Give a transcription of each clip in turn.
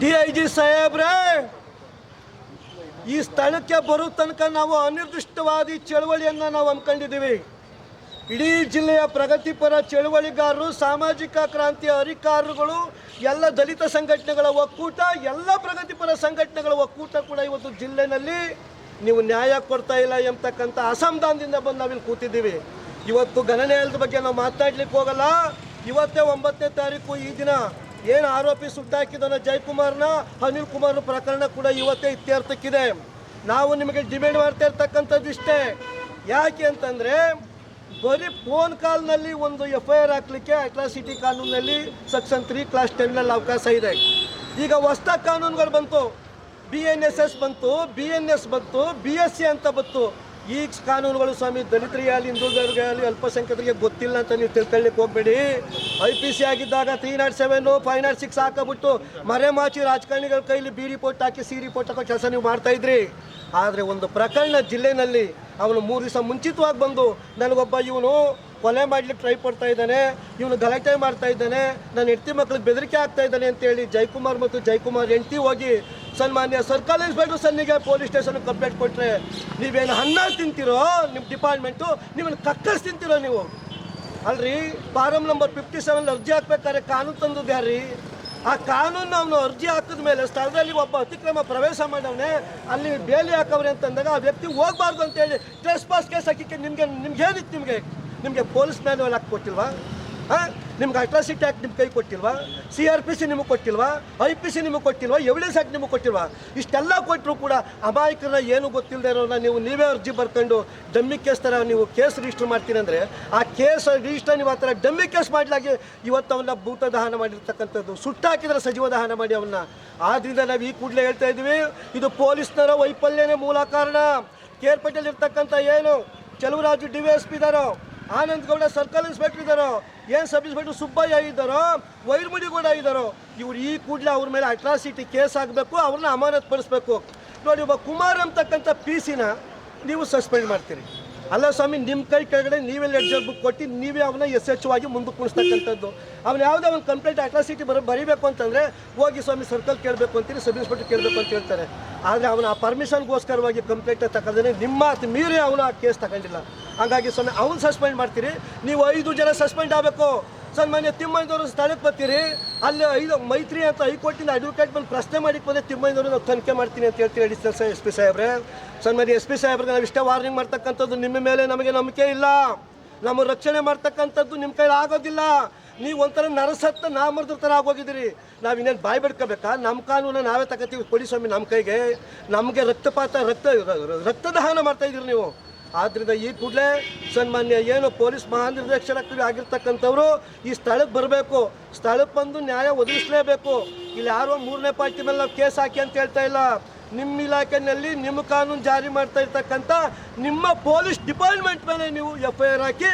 D I G ಸಾಹೇಬ್ರೆ, ಈ ಸ್ಥಳಕ್ಕೆ ಬರೋ ತನಕ ನಾವು ಅನಿರ್ದಿಷ್ಟವಾದಿ ಚಳವಳಿಯನ್ನು ನಾವು ಹಮ್ಮಿಕೊಂಡಿದ್ದೀವಿ. ಇಡೀ ಜಿಲ್ಲೆಯ ಪ್ರಗತಿಪರ ಚಳುವಳಿಗಾರರು, ಸಾಮಾಜಿಕ ಕ್ರಾಂತಿಯ ಅಧಿಕಾರಗಳು, ಎಲ್ಲ ದಲಿತ ಸಂಘಟನೆಗಳ ಒಕ್ಕೂಟ, ಎಲ್ಲ ಪ್ರಗತಿಪರ ಸಂಘಟನೆಗಳ ಒಕ್ಕೂಟ ಕೂಡ ಇವತ್ತು ಜಿಲ್ಲೆನಲ್ಲಿ ನೀವು ನ್ಯಾಯ ಕೊಡ್ತಾ ಇಲ್ಲ ಎಂಬತಕ್ಕಂಥ ಅಸಮಾಧಾನದಿಂದ ಬಂದು ನಾವಿಲ್ಲಿ ಕೂತಿದ್ದೀವಿ. ಇವತ್ತು ಗಣನೆಯದ ಬಗ್ಗೆ ನಾವು ಮಾತಾಡ್ಲಿಕ್ಕೆ ಹೋಗಲ್ಲ. ಇವತ್ತೇ ಒಂಬತ್ತನೇ ತಾರೀಕು ಈ ದಿನ. ಏನು ಆರೋಪಿ ಸುಟ್ಟಾಕಿದ್ದಾನೆ ಜಯಕುಮಾರ್ನ, ಅನಿಲ್ ಕುಮಾರ್ ಪ್ರಕರಣ ಕೂಡ ಇವತ್ತೇ ಇತ್ಯರ್ಥಕ್ಕಿದೆ. ನಾವು ನಿಮಗೆ ಡಿಮ್ಯಾಂಡ್ ಮಾಡ್ತಾ ಇರ್ತಕ್ಕಂಥದ್ದು ಇಷ್ಟೇ. ಯಾಕೆ ಅಂತಂದರೆ, ಬರೀ ಫೋನ್ ಕಾಲ್ನಲ್ಲಿ ಒಂದು ಎಫ್ ಐ ಆರ್ ಹಾಕ್ಲಿಕ್ಕೆ ಅಟ್ರಾಸಿಟಿ ಕಾನೂನಲ್ಲಿ ಸೆಕ್ಷನ್ ತ್ರೀ ಕ್ಲಾಸ್ ಟೆನ್ನಲ್ಲಿ ಅವಕಾಶ ಇದೆ. ಈಗ ಹೊಸ ಕಾನೂನುಗಳು ಬಂತು. ಬಿ ಎನ್ ಎಸ್ ಎಸ್ ಬಂತು, ಬಿ ಎನ್ ಎಸ್ ಬಂತು, ಬಿ ಎಸ್ ಸಿ ಅಂತ ಬಂತು. ಈ ಕಾನೂನುಗಳು ಸ್ವಾಮಿ ದಲಿತರಿಗೆ ಆಗಲಿ ಹಿಂದುಳಿದವರಿಗೆ ಆಗಲಿ ಅಲ್ಪಸಂಖ್ಯಾತರಿಗೆ ಗೊತ್ತಿಲ್ಲ ಅಂತ ನೀವು ತಿಳ್ಕೊಳ್ಳಿಕ್ಕೆ ಹೋಗ್ಬೇಡಿ. ಐ ಪಿ ಸಿ ಆಗಿದ್ದಾಗ three naught seven five naught six ಹಾಕಬಿಟ್ಟು ಮರೆಮಾಚಿ ರಾಜಕಾರಣಿಗಳ ಕೈಲಿ ಬಿ ರಿಪೋರ್ಟ್ ಹಾಕಿ ಸಿ ರಿಪೋರ್ಟ್ ಹಾಕೋ ಕೆಲಸ ನೀವು ಮಾಡ್ತಾ ಇದ್ರಿ. ಆದರೆ ಒಂದು ಪ್ರಕರಣ ಜಿಲ್ಲೆನಲ್ಲಿ ಅವನು ಮೂರು ದಿವಸ ಮುಂಚಿತವಾಗಿ ಬಂದು ನನಗೊಬ್ಬ ಇವನು ಕೊಲೆ ಮಾಡ್ಲಿಕ್ಕೆ ಟ್ರೈ ಪಡ್ತಾ ಇದ್ದಾನೆ, ಇವನು ಗಲಾಟೆ ಮಾಡ್ತಾ ಇದ್ದಾನೆ, ನನ್ನ ಹೆಂಡತಿ ಮಕ್ಳಿಗೆ ಬೆದರಿಕೆ ಆಗ್ತಾ ಇದ್ದಾನೆ ಅಂತೇಳಿ ಜೈಕುಮಾರ್ ಮತ್ತು ಜೈಕುಮಾರ್ ಹೆಂಡತಿ ಹೋಗಿ ಸನ್ಮಾನ್ಯ ಸರ್ಕಲ್ ಇನ್ಸ್ಪೆಕ್ಟರ್ ಸನ್ನಿಗೆ ಪೊಲೀಸ್ ಸ್ಟೇಷನ್ ಕಂಪ್ಲೇಂಟ್ ಕೊಟ್ಟರೆ ನೀವೇನು ಅನ್ನ ತಿಂತೀರೋ ನಿಮ್ಮ ಡಿಪಾರ್ಟ್ಮೆಂಟು, ನಿಮ್ಮನ್ನು ಕಕ್ಕಸ್ ತಿಂತೀರೋ ನೀವು? ಅಲ್ರಿ, ಫಾರಂ ನಂಬರ್ ಫಿಫ್ಟಿ ಸೆವೆನ್ ಅರ್ಜಿ ಹಾಕ್ಬೇಕಾದ್ರೆ ಕಾನೂನು ತಂದದ್ದು ಯಾರ್ರಿ? ಆ ಕಾನೂನು ಅವನು ಅರ್ಜಿ ಹಾಕಿದ ಮೇಲೆ ಸ್ಥಳದಲ್ಲಿ ಒಬ್ಬ ಅತಿಕ್ರಮ ಪ್ರವೇಶ ಮಾಡವನೆ, ಅಲ್ಲಿ ಬೇಲಿ ಹಾಕವ್ರೆ ಅಂತಂದಾಗ ಆ ವ್ಯಕ್ತಿ ಹೋಗ್ಬಾರ್ದು ಅಂತೇಳಿ ಟ್ರೆಸ್ ಪಾಸ್ ಕೇಸ್ ಹಾಕಿಕ್ಕೆ ನಿಮಗೆ ನಿಮ್ಗೆ ಏನಿತ್ತು ನಿಮಗೆ? ನಿಮಗೆ ಪೊಲೀಸ್ ಮ್ಯಾನ್ಯಲ್ ಹಾಕಿ ಕೊಟ್ಟಿಲ್ವಾ? ಹಾಂ? ನಿಮ್ಗೆ ಅಟ್ರಾಸಿಟಿ ಆ್ಯಕ್ಟ್ ನಿಮ್ಮ ಕೈ ಕೊಟ್ಟಿಲ್ವಾ? ಸಿ ಆರ್ ಪಿ ಸಿ ನಿಮಗೆ ಕೊಟ್ಟಿಲ್ವಾ? ಐ ಪಿ ಸಿ ನಿಮಗೆ ಕೊಟ್ಟಿಲ್ವಾ? ಎವಿಡೆನ್ಸ್ ಆ್ಯಕ್ಟ್ ನಿಮಗೆ ಕೊಟ್ಟಿಲ್ವಾ? ಇಷ್ಟೆಲ್ಲ ಕೊಟ್ಟರು ಕೂಡ ಅಮಾಯಕರನ್ನ ಏನು ಗೊತ್ತಿಲ್ಲದೆ ಇರೋನ ನೀವು ನೀವೇ ಅರ್ಜಿ ಬರ್ಕೊಂಡು ಡಮ್ಮಿ ಕೇಸ್ ಥರ ನೀವು ಕೇಸ್ ರಿಜಿಸ್ಟರ್ ಮಾಡ್ತೀನಿ ಅಂದರೆ ಆ ಕೇಸ್ ರಿಜಿಸ್ಟರ್ ನೀವು ಆ ಥರ ಡಮ್ಮಿ ಕೇಸ್ ಮಾಡಲಾಗಿ ಇವತ್ತು ಅವನ್ನ ಭೂತ ದಹನ ಮಾಡಿರ್ತಕ್ಕಂಥದ್ದು. ಸುಟ್ಟಾಕಿದ್ರೆ ಸಜೀವ ದಹನ ಮಾಡಿ ಅವನ್ನ. ಆದ್ದರಿಂದ ನಾವು ಈ ಕೂಡಲೇ ಹೇಳ್ತಾ ಇದ್ದೀವಿ, ಇದು ಪೊಲೀಸ್ನರ ವೈಫಲ್ಯನೇ ಮೂಲ ಕಾರಣ. ಕೇರ್ಪೇಟೆಯಲ್ಲಿ ಇರ್ತಕ್ಕಂಥ ಏನು? Chaluvaraju D V S P ಇದ್ದಾರೋ ಆನಂದ್ ಗೌಡ ಸರ್ಕಲ್ ಇನ್ಸ್ಪೆಕ್ಟರ್ ಇದ್ದಾರೋ, ಏನು ಸಬ್ ಇನ್ಸ್ಪೆಕ್ಟರ್ ಸುಬ್ಬಯ್ಯ ಇದ್ದಾರೋ, ವೈರ್ಮುಡಿ ಕೂಡ ಇದ್ದಾರೋ, ಇವ್ರು ಈ ಕೂಡಲೇ ಅವ್ರ ಮೇಲೆ ಅಟ್ರಾಸಿಟಿ ಕೇಸ್ ಆಗಬೇಕು ಅವ್ರನ್ನ ಅಮಾನತ್ ಪಡಿಸ್ಬೇಕು ನೋಡಿ, ಒಬ್ಬ ಕುಮಾರ್ ಅಂತಕ್ಕಂಥ ಪಿ ಸಿನ ನೀವು ಸಸ್ಪೆಂಡ್ ಮಾಡ್ತೀರಿ. ಅಲ್ಲ ಸ್ವಾಮಿ ನಿಮ್ಮ ಕೈ ಕೆಳಗಡೆ ನೀವೇ ಲೆಡ್ಜರ್ ಬುಕ್ ಕೊಟ್ಟು ನೀವೇ ಅವನ್ನ ಎಸ್ ಎಚ್ ಆಗಿ ಮುಂದೆ ಕುಣಿಸ್ತಕ್ಕಂಥದ್ದು. ಅವ್ನು ಯಾವುದೇ ಒಂದು ಕಂಪ್ಲೇಂಟ್ ಅಟ್ರಾಸಿಟಿ ಬರೋ, ಬರೀಬೇಕು ಅಂತಂದರೆ, ಹೋಗಿ ಸ್ವಾಮಿ ಸರ್ಕಲ್ ಕೇಳಬೇಕು ಅಂತೀರಿ ಸಬ್ ಇನ್ಸ್ಪೆಕ್ಟರ್ ಕೇಳಬೇಕು ಅಂತ ಹೇಳ್ತಾರೆ. ಆದರೆ ಅವನ ಆ ಪರ್ಮಿಷನ್ಗೋಸ್ಕರವಾಗಿ ಕಂಪ್ಲೇಂಟ್ ತಗೊಂಡೇ ನಿಮ್ಮ ಮೀರಿ ಅವನು ಆ ಕೇಸ್ ತಗೊಂಡಿಲ್ಲ. ಹಾಗಾಗಿ ಸೊನ್ನೆ ಅವ್ನು ಸಸ್ಪೆಂಡ್ ಮಾಡ್ತೀರಿ. ನೀವು ಐದು ಜನ ಸಸ್ಪೆಂಡ್ ಆಗಬೇಕು. ಸನ್ಮಾನ್ಯ ತಿಮ್ಮಯ್ಯನವರು ಸ್ಥಳಕ್ಕೆ ಬರ್ತೀರಿ. ಅಲ್ಲಿ ಐದು, ಮೈತ್ರಿ ಅಂತ ಹೈಕೋರ್ಟಿನ ಅಡ್ವೊಕೇಟ್ ಬಂದು ಪ್ರಶ್ನೆ ಮಾಡಿಕ್ಕೆ ಬಂದರೆ ತಿಮ್ಮಯ್ಯನವರು ನಾವು ತನಿಖೆ ಮಾಡ್ತೀನಿ ಅಂತ ಹೇಳ್ತೀವಿ ಅಡಿಷನಲ್ ಸರ್ ಎಸ್ ಪಿ ಸಾಹೇಬ್ರೆ. ಸನ್ಮಾನ್ಯ ಎಸ್ ಪಿ ಸಾಹೇಬ್ರಿಗೆ ನಾವು ಇಷ್ಟೇ ವಾರ್ನಿಂಗ್ ಮಾಡ್ತಕ್ಕಂಥದ್ದು ನಿಮ್ಮ ಮೇಲೆ ನಮಗೆ ನಂಬಿಕೆ ಇಲ್ಲ. ನಮ್ಮ ರಕ್ಷಣೆ ಮಾಡ್ತಕ್ಕಂಥದ್ದು ನಿಮ್ಮ ಕೈಲಿ ಆಗೋದಿಲ್ಲ. ನೀವು ಒಂಥರ ನರಸತ್ತ ನಾಮರ್ದ್ರ ಥರ ಆಗೋಗಿದ್ದೀರಿ. ನಾವು ಇನ್ನೇನು ಬಾಯಿ ಬಿಡ್ಕೋಬೇಕಾ? ನಮ್ಮ ಕಾನೂನ ನಾವೇ ತಗೋತೀವಿ ಕೊಡಿ ಸ್ವಾಮಿ ನಮ್ಮ ಕೈಗೆ. ನಮಗೆ ರಕ್ತಪಾತ, ರಕ್ತ ರಕ್ತದಹನ ಮಾಡ್ತಾ ಇದ್ದೀರಿ ನೀವು. ಆದ್ದರಿಂದ ಈ ಕೂಡಲೇ ಸನ್ಮಾನ್ಯ ಏನು ಪೊಲೀಸ್ ಮಹಾನಿರ್ದೇಶಕರು ಆಗಿರ್ತಕ್ಕಂಥವ್ರು ಈ ಸ್ಥಳಕ್ಕೆ ಬರಬೇಕು. ಸ್ಥಳಕ್ಕೆ ಬಂದು ನ್ಯಾಯ ಒದಗಿಸಲೇಬೇಕು. ಇಲ್ಲಿ ಯಾರೋ ಮೂರನೇ ಪಾರ್ಟಿ ಮೇಲೆ ನಾವು ಕೇಸ್ ಹಾಕಿ ಅಂತ ಹೇಳ್ತಾ ಇಲ್ಲ. ನಿಮ್ಮ ಇಲಾಖೆಯಲ್ಲಿ ನಿಮ್ಮ ಕಾನೂನು ಜಾರಿ ಮಾಡ್ತಾ ಇರ್ತಕ್ಕಂಥ ನಿಮ್ಮ ಪೊಲೀಸ್ ಡಿಪಾರ್ಟ್ಮೆಂಟ್ ಮೇಲೆ ನೀವು ಎಫ್ ಐ ಆರ್ ಹಾಕಿ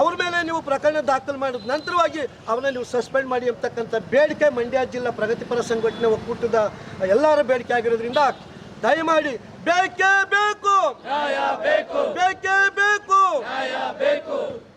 ಅವ್ರ ಮೇಲೆ ನೀವು ಪ್ರಕರಣ ದಾಖಲು ಮಾಡಿದ ನಂತರವಾಗಿ ಅವನ್ನ ನೀವು ಸಸ್ಪೆಂಡ್ ಮಾಡಿ ಅಂತಕ್ಕಂಥ ಬೇಡಿಕೆ ಮಂಡ್ಯ ಜಿಲ್ಲಾ ಪ್ರಗತಿಪರ ಸಂಘಟನೆ ಒಕ್ಕೂಟದ ಎಲ್ಲರ ಬೇಡಿಕೆ ಆಗಿರೋದ್ರಿಂದ ದಯಮಾಡಿ ಬೇಕೇ ಬೇಕು. ಬೇಕೇ. ಬೇಕು.